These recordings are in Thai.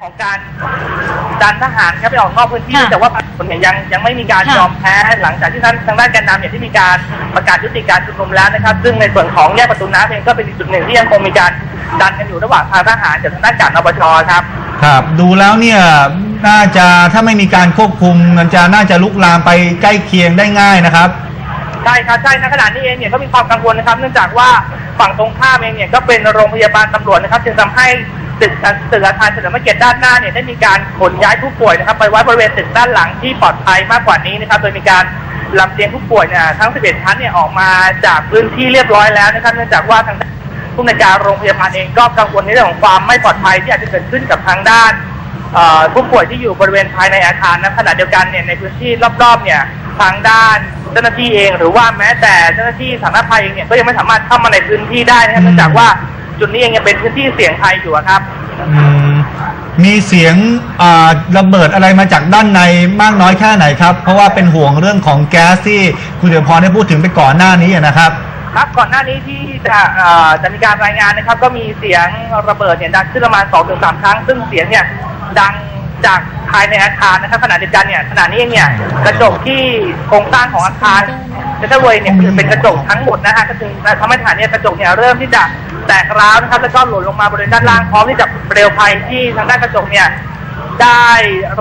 ของการดันทหารครับไปออกนอกพื้นที่ ค่ะแต่ว่าผลเนี่ยยังยังไม่มีการค่ะ ยอมแพ้หลังจากที่ท่านทางด้านแกนนำเนี่ยที่มีการประกาศยุติการชุมนุมแล้วนะครับ ซึ่งในส่วนของแยกประตูน้ำเองก็เป็นอีกจุดหนึ่งที่ยังคงมีการดันกันอยู่ระหว่างทางทหารกับทางด้านการนปชครับ ครับดูแล้วเนี่ยน่าจะถ้าไม่มีการควบคุมมันจะน่าจะลุกลามไปใกล้เคียงได้ง่ายนะครับ ใช่ครับใช่ในขณะนี้เองเนี่ยก็มีความกังวลนะครับ เนื่องจากว่าฝั่งตรงข้ามเองเนี่ยก็เป็นโรงพยาบาลตำรวจนะครับจึงทำให้ ตึกตึกอาคารเฉลิมพระเกียรติด้านหน้าเนี่ยได้มีการขนย้ายผู้ป่วยนะครับ ไปไว้บริเวณตึกด้านหลังที่ปลอดภัยมากกว่านี้นะครับ โดยมีการลำเลียงผู้ป่วยเนี่ยทั้ง 11 ชั้นเนี่ยออกมาจากพื้นที่เรียบร้อยแล้วนะครับ เนื่องจากว่าทางผู้ในการโรงพยาบาลเองก็กังวลในเรื่องของความไม่ปลอดภัยที่อาจจะเกิดขึ้นกับทางด้านผู้ป่วยที่อยู่บริเวณภายในอาคารนะขณะเดียวกันเนี่ยในพื้นที่รอบๆเนี่ยทางด้านเจ้าหน้าที่เอง หรือว่าแม้แต่เจ้าหน้าที่สาธารณภัยเองเนี่ยก็ยังไม่สามารถเข้ามาในพื้นที่ได้นะครับเนื่องจากว่า จุดนี้เองยังเป็นพื้นที่เสี่ยงภัยอยู่อะครับ อืมมีเสียงอ่าระเบิดอะไรมาจากด้านในมากน้อยแค่ไหนครับ เพราะว่าเป็นห่วงเรื่องของแก๊สที่คุณเดียวพรได้พูดถึงไปก่อนหน้านี้นะครับ ครับก่อนหน้านี้ที่จะเอ่อจะมีการรายงานนะครับ ก็มีเสียงระเบิดเนี่ยดังขึ้นประมาณ2อถึงสครั้ง ซึ่งเสียงเนี่ยดังจากภายในอาคารนะครับขณะเดียวกันเนี่ยขณะนี้เองเนี่ยกระจกที่โครงสร้างของอาคารเซนทรัลเวย์เนี่ยคือเป็นกระจกทั้งหมดนะฮะก็คือทำให้ฐานเนี่ยกระจกเนี่ยเริ่มที่จะ แตกร้าวนะครับ แล้วก็หล่นลงมาบริเวณด้านล่างพร้อมที่จะเปลวไฟที่ทางด้านกระจกเนี่ยได้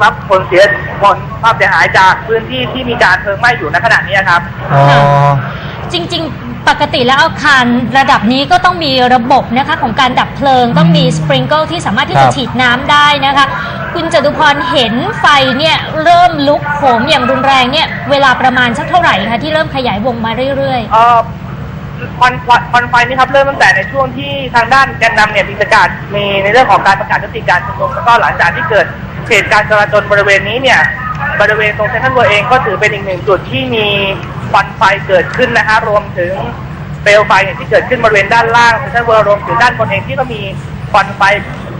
รับผลเสียผลความเสียหายจากพื้นที่ที่มีการเพลิงไหม้อยู่ในขณะนี้ครับ อ๋อ จริง ๆ ปกติแล้วอาคารระดับนี้ก็ต้องมีระบบนะคะของการดับเพลิง ต้องมีสปริงเกิลที่สามารถที่ครัจะบ ฉีดน้ำได้นะคะ คุณจตุพรเห็นไฟเนี่ยเริ่มลุกโหมอย่างรุนแรงเนี่ยเวลาประมาณสักเท่าไหร่คะที่เริ่มขยายวงมาเรื่อย เอ่อ ควันควันไฟนี่ครับเริ่มตั้งแต่ในช่วงที่ทางด้านแกนนำเนี่ยมีประกาศมีในเรื่องของการประกาศยุติการชุมนุมแล้วก็หลังจากที่เกิดเหตุการณ์จราจรบริเวณนี้เนี่ยบริเวณตรงเซ็นทรัลเวิลด์เองก็ถือเป็นอีกหนึ่งจุดที่มีควันไฟเกิดขึ้นนะฮะรวมถึงเปลวไฟเนี่ยที่เกิดขึ้นบริเวณด้านล่างเซ็นทรัลเวิลด์รวมถึงด้านบนเองที่ก็มีควันไฟ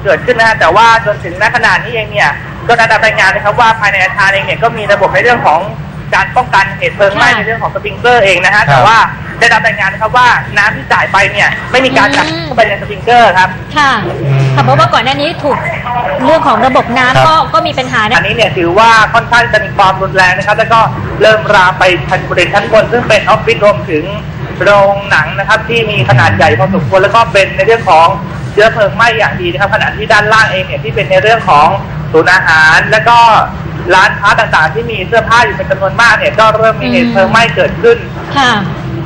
เกิดขึ้นนะฮะแต่ว่าจนถึงณขณะนี้เองเนี่ยก็ได้รับรายงานนะครับว่าภายในอาคารเองเนี่ยก็มีระบบในเรื่องของการป้องกันเหตุเพลิงไหม้ในเรื่องของสปริงเกอร์เองนะฮะครัแต่ว่า ได้รับรายงานนะครับว่าน้ำที่จ่ายไปเนี่ย ไม่มีการจ่ายอืม เข้าไปในสปริงเกอร์ครับๆค่ะค่ะเพราะว่าก่อนหน้านี้ถูกเรื่องของระบบครัน้ำบก็ก็มีปัญหาอันะนนี้เนี่ยถือว่าค่อนข้างจะมีความรุนแรงนะครับ แล้วก็เริ่มรามไปชั้นบริเวณชั้นบน ซึ่งเป็นออฟฟิศรวมถึงโรงหนังนะครับ ที่มีขนาดใหญ่พอสมควรแล้วก็เป็นในเรื่องของเชื้อเพลิงไหม้อย่างดีนะครับขณะที่ด้านล่างเองเนี่ยที่เป็นในเรื่องของศูนย์อาหาร แล้วก็ร้านค้าต่างๆ ที่มีเสื้อผ้าอยู่เป็นจำนวนมากเนี่ยก็เริ่มมีเหตุเพลิงไหม้เกิดขึ้น ค่ะ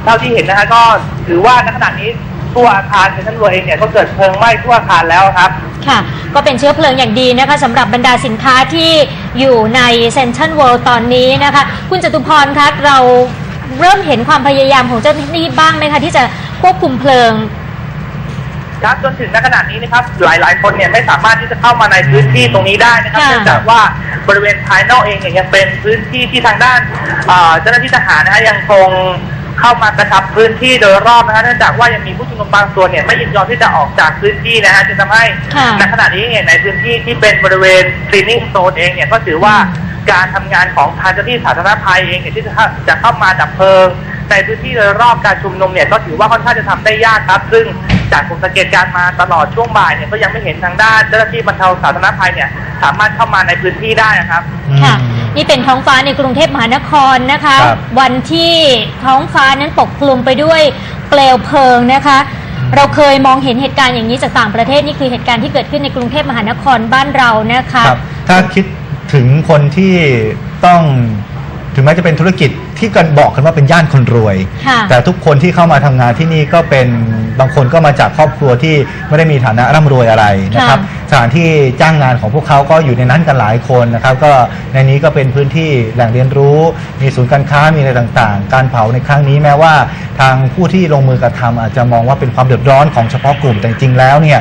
เท่าที่เห็นนะฮะก็ถือว่าณขณะนี้ทั่วอาคารเซ็นทรัลเวิลด์เองเนี่ยก็เกิดเพลิงไหม้ทั่วอาคารแล้วครับ ค่ะ ก็เป็นเชื้อเพลิงอย่างดีนะคะสำหรับบรรดาสินค้าที่อยู่ในเซ็นทรัลเวิลด์ตอนนี้นะคะ คุณจตุพรคะเราเริ่มเห็นความพยายามของเจ้าหน้าที่บ้างไหมคะที่จะควบคุมเพลิงครับจนถึงณขณะนี้นะครับหลายๆ คนเนี่ยไม่สามารถที่จะเข้ามาในพื้นที่ตรงนี้ได้นะครับค่ะเนื่องจากว่าบริเวณภายนอกเองเนี่ยยังเป็นพื้นที่ที่ทางด้านเอ่อเจ้าหน้าที่ทหารนะฮะยังคง เข้ามากระชับพื้นที่โดยรอบนะฮะเนื่องจากว่ายังมีผู้ชุมนุมบางส่วนเนี่ยไม่ยินยอมที่จะออกจากพื้นที่นะฮะจึงทำให้ค่ะณขณะนี้เนี่ยในพื้นที่ที่เป็นบริเวณ cleaning zone เองเนี่ยก็ถือว่าการทำงานของทางเจ้าหน้าที่สาธารณภัยเองเนี่ยที่จะเข้าจะเข้ามาดับเพลิง ในพื้นที่โดยรอบการชุมนุมเนี่ยก็ถือว่าค่อนข้างจะทำได้ยากครับ ซึ่งจากผมสังเกตการณ์มาตลอดช่วงบ่ายเนี่ยก็ยังไม่เห็นทางด้านเจ้าหน้าที่บรรเทาสาธารณภัยเนี่ยสามารถเข้ามาในพื้นที่ได้นะครับค่ะอืม นี่เป็นท้องฟ้าในกรุงเทพมหานครนะคะ ครับวันที่ท้องฟ้านั้นปกคลุมไปด้วยเปลวเพลิงนะคะ เราเคยมองเห็นเหตุการณ์อย่างนี้จากต่างประเทศนี่คือเหตุการณ์ที่เกิดขึ้นในกรุงเทพมหานครบ้านเรานะคะ ครับถ้าคิดถึงคนที่ต้องถึงแม้จะเป็นธุรกิจ ที่กันบอกกันว่าเป็นย่านคนรวย ค่ะ แต่ทุกคนที่เข้ามาทำงานที่นี่ก็เป็นบางคนก็มาจากครอบครัวที่ไม่ได้มีฐานะร่ำรวยอะไรนะครับค่ะสถานที่จ้างงานของพวกเขาก็อยู่ในนั้นกันหลายคนนะครับ ก็ในนี้ก็เป็นพื้นที่แหล่งเรียนรู้ มีศูนย์การค้ามีอะไรต่างๆ การเผาในครั้งนี้แม้ว่า ทางผู้ที่ลงมือกระทำอาจจะมองว่าเป็นความเดือดร้อนของเฉพาะกลุ่มแต่จริงๆแล้วเนี่ย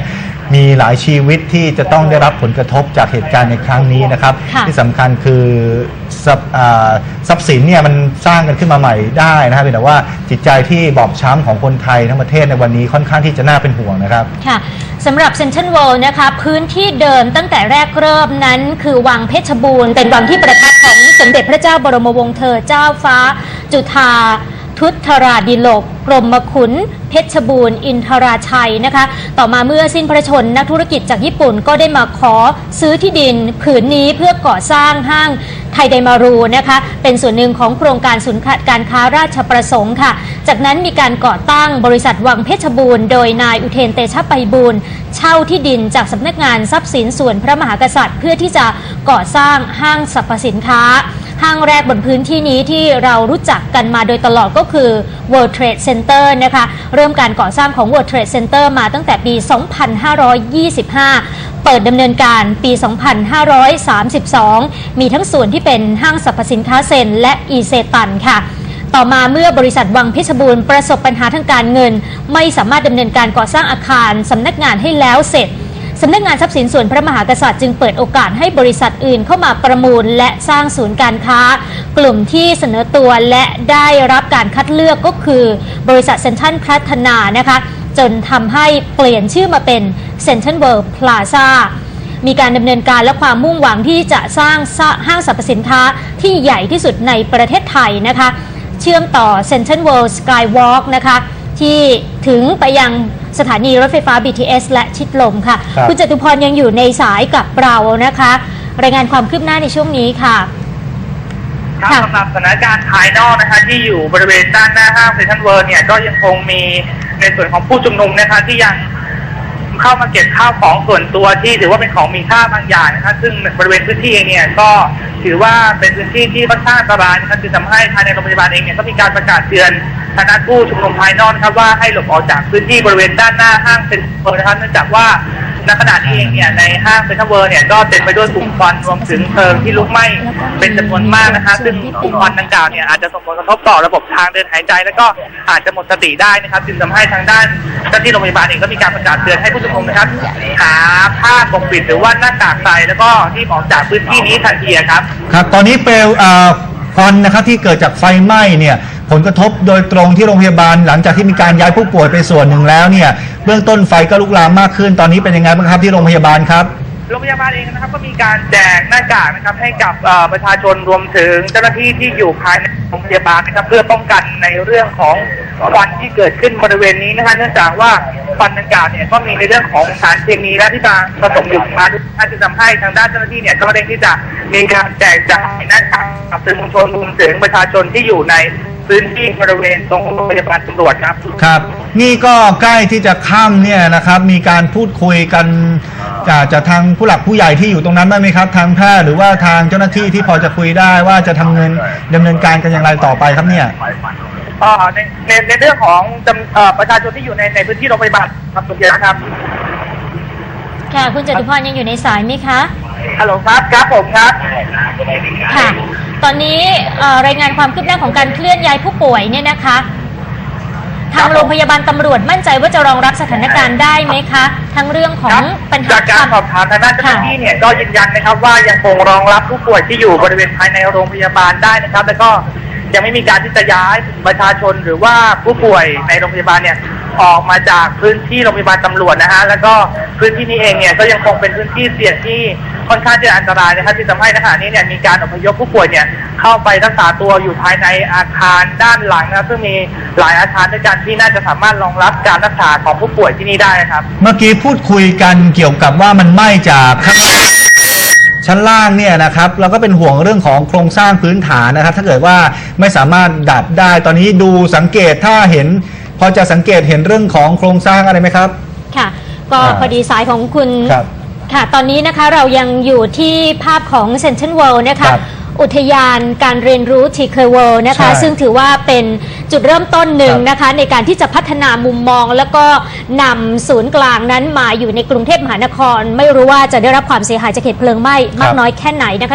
มีหลายชีวิตที่จะต้องได้รับผลกระทบจากเหตุการณ์ในครั้งนี้นะครับ ค่ะที่สำคัญคือทรัพย์อ่าทรัพย์สินเนี่ยมันสร้างกันขึ้นมาใหม่ได้นะครับเพียงแต่ว่าจิตใจที่บอบช้ำของคนไทยทั้งประเทศในวันนี้ค่อนข้างที่จะน่าเป็นห่วงนะครับ ค่ะสำหรับเซนทรัลเวิลด์นะคะ พื้นที่เดิมตั้งแต่แรกเริ่มนั้น คือวังเพชรบูรณ์ เป็นวังที่ประทับของสมเด็จพระเจ้าบรมวงศ์เธอเจ้าฟ้าจุฑา ททุตราดิโลกกรมขุน เพชรบูรณ์ อินทราชัยนะคะ ต่อมาเมื่อสิ้นพระชนนักธุรกิจจากญี่ปุ่นก็ได้มาขอซื้อที่ดินผืนนี้เพื่อก่อสร้างห้างไทยไดมารูนะคะ เป็นส่วนหนึ่งของโครงการศูนย์การค้าราชประสงค์ค่ะ จากนั้นมีการก่อตั้งบริษัทวังเพชรบูรณ์โดยนายอุเทนเตชะไปบูรณ์เช่าที่ดินจากสำนักงานทรัพย์สินส่วนพระมหากษัตริย์ เพื่อที่จะก่อสร้างห้างสรรพสินค้า ห้างแรกบนพื้นที่นี้ที่เรารู้จักกันมาโดยตลอดก็คือ World Trade Center นะคะ เริ่มการก่อสร้างของ World Trade Center มาตั้งแต่ปี 2525 เปิดดำเนินการปี 2532 มีทั้งส่วนที่เป็นห้างสรรพสินค้าเซนและอีเซตันค่ะต่อมาเมื่อบริษัทวังเพชรบูรณ์ประสบปัญหาทางการเงิน ไม่สามารถดำเนินการก่อสร้างอาคารสำนักงานให้แล้วเสร็จ สำนักงานทรัพย์สินส่วนพระมหากษัตริย์จึงเปิดโอกาสให้บริษัทอื่นเข้ามาประมูล และสร้างศูนย์การค้า กลุ่มที่เสนอตัวและได้รับการคัดเลือกก็คือ บริษัทเซ็นทรัลพัฒนานะคะจนทำให้เปลี่ยนชื่อมาเป็นเซ็นทรัลเวิลด์พลาซ่ามีการดำเนินการและความมุ่งหวังที่จะสร้างห้างสรรพสินค้าที่ใหญ่ที่สุดในประเทศไทยนะคะ เชื่อมต่อ Central World Skywalk นะคะ ที่ถึงไปยังสถานีรถไฟฟ้า BTS และชิดลมค่ะครับ ณจตุพรยังอยู่ในสายกับเรานะคะ รายงานความคืบหน้าในช่วงนี้ค่ะ ครับค่ะ สำหรับสถานการณ์ภายนอกนะคะที่อยู่บริเวณด้านหน้าห้างเซ็นทรัลเวิร์เนี่ยก็ยังคงมีในส่วนของผู้ชุมนุมนะคะที่ยัง เข้ามาเก็บข้าวของส่วนตัวที่ถือว่าเป็นของมีค่าบางอย่างนะคะซึ่งบริเวณพื้นที่เองเนี่ยก็ถือว่าเป็นพื้นที่ที่ค่อนข้างอันตรายนะคะจึงทำให้ภายในโรงพยาบาลเองเนี่ยก็มีการประกาศเตือนคณะผู้ชุมนุมภายนอกนะครับว่าให้หลบออกจากพื้นที่บริเวณด้านหน้าห้างเซ็นทรัลนะครับเนื่องจากว่า ณขณะนี้เองเนี่ยในห้างเซ็นทรัลเวิร์เนี่ยก็เต็มไปด้วยกลุ่มควันรวมถึงเพลิงที่ลุกไหม้เป็นจำนวนมากนะคะซึ่งกลุ่มควันดังกล่าวเนี่ยอาจจะส่งผลกระทบต่อระบบทางเดินหายใจ แล้วก็อาจจะหมดสติได้นะครับจึงทำให้ทางด้านเจ้าหน้าที่โรงพยาบาลเองก็มีการประกาศเตือนให้ผู้ชุมนุมนะครับหาผ้าปกปิดหรือว่าหน้ากากใส่แล้วก็ที่ออกจากพื้นที่นี้ทันทีครับครับ ตอนนี้เปลวควันนะครับที่เกิดจากไฟไหม้เนี่ย ผลกระทบโดยตรงที่โรงพยาบาล หลังจากที่มีการย้ายผู้ป่วยไปส่วนหนึ่งแล้วเนี่ยเบื้องต้นไฟก็ลุกลามมากขึ้น ตอนนี้เป็นยังไงบ้างครับที่โรงพยาบาลครับ โรงพยาบาลเองนะครับก็มีการแจกหน้ากากนะครับให้กับเอ่อประชาชนรวมถึงเจ้าหน้าที่ที่อยู่ภายในโรงพยาบาลนะครับเพื่อป้องกันในเรื่องของควันที่เกิดขึ้นบริเวณนี้นะคะเนื่องจากว่าควันดังกล่าวเนี่ยก็มีในเรื่องของสารเคมีและที่มาผสมอยู่มาด้วยน่าจะทำให้ทางด้านเจ้าหน้าที่เนี่ยก็เร่งที่จะมีการแจกจ่ายหน้ากากกับสื่อมวลชนรวมถึงประชาชนที่อยู่ใน พื้นที่บริเวณตรงโรงพยาบาลตำรวจครับ ครับ นี่ก็ใกล้ที่จะค่ำเนี่ยนะครับ มีการพูดคุยกันจากจากทางผู้หลักผู้ใหญ่ที่อยู่ตรงนั้นบ้างไหมครับ ทางแพทย์หรือว่าทางเจ้าหน้าที่ที่พอจะคุยได้ว่าจะทำเงินดำเนินการกันอย่างไรต่อไปครับเนี่ยเอ่อในในในเรื่องของจำเอ่อประชาชนที่อยู่ในในพื้นที่โรงพยาบาลครับคุณเกียรติครับ ค่ะ คุณจตุพรยังอยู่ในสายไหมคะ ฮัลโหลครับครับผมครับ ค่ะ ตอนนี้เอ่อรายงานความคืบหน้าของการเคลื่อนย้ายผู้ป่วยเนี่ยนะคะ ทางโรงพยาบาลตำรวจมั่นใจว่าจะรองรับสถานการณ์ได้ไหมคะ ทั้งเรื่องของปัญหาจากการสอบถามทางด้านเจ้าหน้าที่เนี่ยก็ยืนยันนะครับว่ายังคงรองรับผู้ป่วยที่อยู่บริเวณภายในโรงพยาบาลได้นะครับ แล้วก็ ยังไม่มีการที่จะย้ายประชาชนหรือว่าผู้ป่วยในโรงพยาบาลเนี่ยออกมาจากพื้นที่โรงพยาบาลตำรวจนะฮะแล้วก็พื้นที่นี้เองเนี่ยก็ยังคงเป็นพื้นที่เสี่ยงที่ค่อนข้างจะอันตรายนะครับที่ทำให้ณขณะนี้เนี่ยมีการอพยพผู้ป่วยเนี่ยเข้าไปรักษาตัวอยู่ภายในอาคารด้านหลังนะซึ่งมีหลายอาคารด้วยกันที่น่าจะสามารถรองรับการรักษาของผู้ป่วยที่นี่ได้ครับ เมื่อกี้พูดคุยกันเกี่ยวกับว่ามันไหม้จากข้างล่าง ชั้นล่างเนี่ยนะครับเราก็เป็นห่วงเรื่องของโครงสร้างพื้นฐานนะครับ ถ้าเกิดว่าไม่สามารถดับได้ตอนนี้ดูสังเกตถ้าเห็น พอจะสังเกตเห็นเรื่องของโครงสร้างอะไรไหมครับ ค่ะ ก็อ่าพอดีสายของคุณครับค่ะ ตอนนี้นะคะเรายังอยู่ที่ภาพของเซน t น a l เวิลด์นะคะครับ อุทยานการเรียนรู้ทีเคเวิลด์นะคะ ใช่ซึ่งถือว่าเป็นจุดเริ่มต้นหนึ่งครับนะคะ ในการที่จะพัฒนามุมมอง แล้วก็นำศูนย์กลางนั้นมาอยู่ในกรุงเทพมหานคร ไม่รู้ว่าจะได้รับความเสียหายจากเหตุเพลิงไหม้มากน้อยแค่ไหนนะคะ